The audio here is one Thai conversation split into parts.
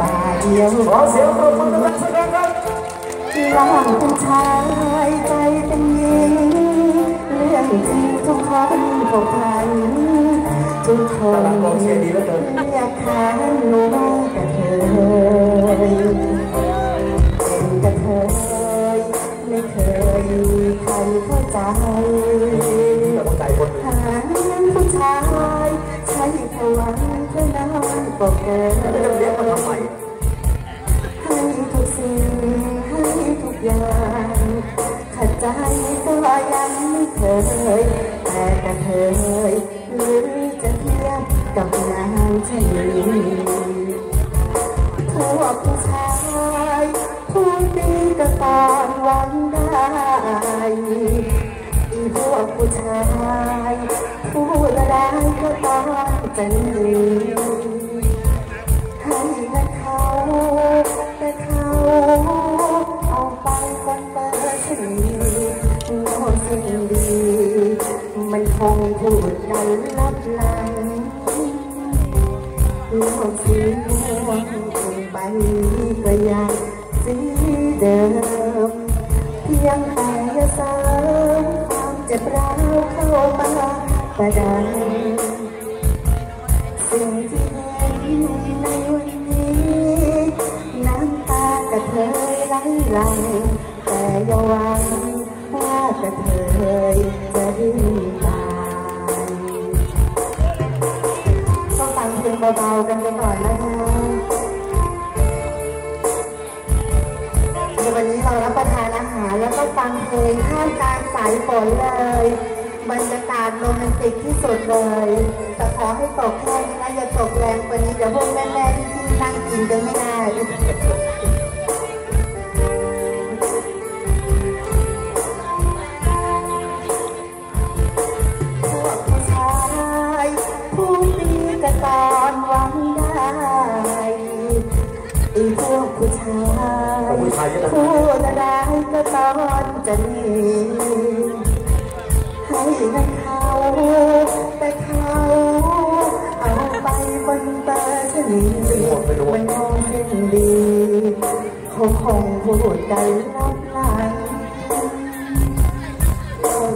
ตาเดียวขอเสียงปรบมือดังๆสักครั้งครับร่างเป็นชายใจเป็นหญิง เรื่องจริงทุกคนผูกพันทุกคนองเชียร์ดีเหลือเกินเรียกขานหนูแต่เธอเป็นกระเทยไม่เคยมีใครเข้าใจแต่ต้องใจคนหนึ่งหาผู้ชายใช้พลังเพื่อนอนก็เกินไม่ต้องเลี้ยงมัน ทำไมให้ทุกสิ่งให้ทุกอย่างขัดใจก็ยังไม่เคย แต่กระเทยหรือจะเทียบกับนางชะนีพวกผู้ชายพูดดีก็ตอนวันได้อีพวกผู้ชายพูดอะไรก็ตอนจะหนี งพูดกันลับหลังโลกสีม่วงใบก็ยังสีเดิม เพียงแต่จะเสริมความเจ็บร้าวเข้ามาประดังสิ่งที่เห็นในวันนี้ น้ำตากระเทยไหลไหลแต่อย่าหวังว่ากระเทยจะดิ้น เบาๆกันไปก่อนนะคะในวันนี้เรารับประทานอาหารแล้วก็ฟังเพลงท่ามกลางสายฝนเลยบรรยากาศโรแมนติกที่สุดเลยแต่ขอให้ตกแค่นี้นะอย่าตกแรงกว่านี้เดี๋ยวพวกแม่ๆที่นั่งกินกันไม่ได้ ตอนวังได้อีพวกผู้ชายพูดอะไรก็ตอนจะหนีให้เงินเขาแต่เขาเอาไปบนตาชนีมันคงสิ้นดีเขาคงพูดกันลับหลัง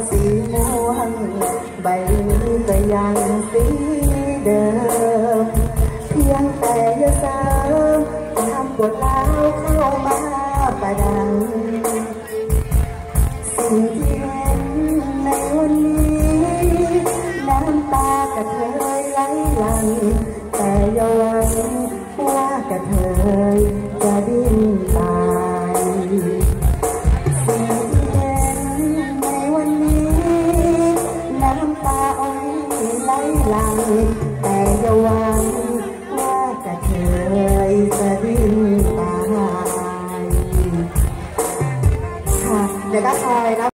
สีม่วงใบนี้ก็ยังสี เดิม เพียงแต่จะเสริมความปวดร้าวเข้ามาประดัง สิ่งที่เห็นในวันนี้ น้ำตากระเทยไหลหลัง แต่อย่าหวังว่ากระเทยจะดิ้นตายสิ่งที่เห็นในวันนี้ น้ำตาอ้อยไหลหลัง แต่